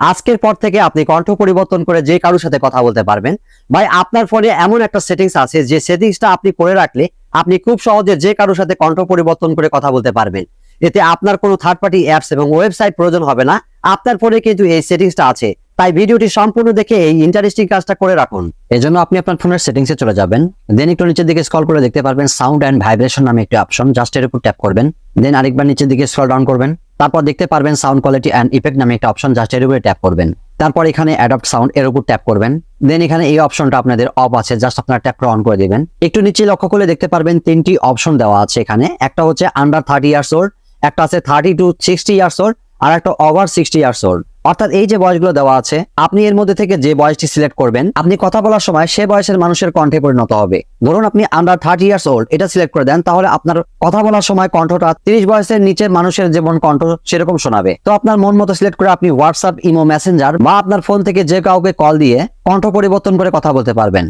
আজকের পর থেকে আপনি কণ্ঠ পরিবর্তন করে যে কারোর সাথে কথা বলতে পারবেন। ভাই, আপনার ফোনে এমন একটা সেটিংস আছে যে সেটিংসটা আপনি করে রাখলে আপনি খুব সহজে যে কারোর সাথে কণ্ঠ পরিবর্তন করে কথা বলতে পারবেন। এতে আপনার কোনো থার্ড পার্টি অ্যাপস এবং ওয়েবসাইট প্রয়োজন হবে না। আপনার ফোনে কিন্তু এই সেটিংসটা আছে। তাই ভিডিওটি সম্পূর্ণ দেখে এই ইন্টারেস্টিং কাজটা করে রাখুন। এজন্য আপনি আপনার ফোনের সেটিংসে চলে যাবেন। দেন একটু নিচের দিকে স্ক্রল করে দেখতে পারবেন সাউন্ড অ্যান্ড ভাইব্রেশন নামে একটি অপশন জাস্ট এর উপর ট্যাপ করবেন। দেন আরেকবার নিচের দিকে স্ক্রল ডাউন করবেন। তারপর দেখতে পারবেন সাউন্ড কোয়ালিটি অ্যান্ড ইফেক্ট নামে একটা অপশন জাস্ট এর উপরে ট্যাপ করবেন। তারপর এখানে অ্যাডপ্ট সাউন্ড এর উপর ট্যাপ করবেন। দেন এখানে এই অপশনটা আপনাদের অফ আছে জাস্ট আপনার ট্যাপটা অন করে দেবেন। একটু নিচে লক্ষ্য করলে দেখতে পারবেন তিনটি অপশন দেওয়া আছে এখানে। একটা হচ্ছে আন্ডার থার্টি ইয়ার্স ওল্ড একটা আছে thirty to sixty years old আর একটা ওভার সিক্সটি ইয়ার্স ওল্ড অর্থাৎ এই যে বয়সগুলো দেওয়া আছে, আপনি এর মধ্যে থেকে যে বয়সটি সিলেক্ট করবেন, আপনি কথা বলার সময় সে বয়সের মানুষের কণ্ঠে পরিণত হবে। ধরুন আপনি আন্ডার থার্টি ইয়ার্স ওল্ড এটা সিলেক্ট করে দেন, তাহলে আপনার কথা বলার সময় কণ্ঠটা তিরিশ বয়সের নিচের মানুষের যেমন কণ্ঠ সেরকম শোনাবে। তো আপনার মন মতো সিলেক্ট করে আপনি হোয়াটসঅ্যাপ ইমো মেসেঞ্জার বা আপনার ফোন থেকে যে কাউকে কল দিয়ে কণ্ঠ পরিবর্তন করে কথা বলতে পারবেন।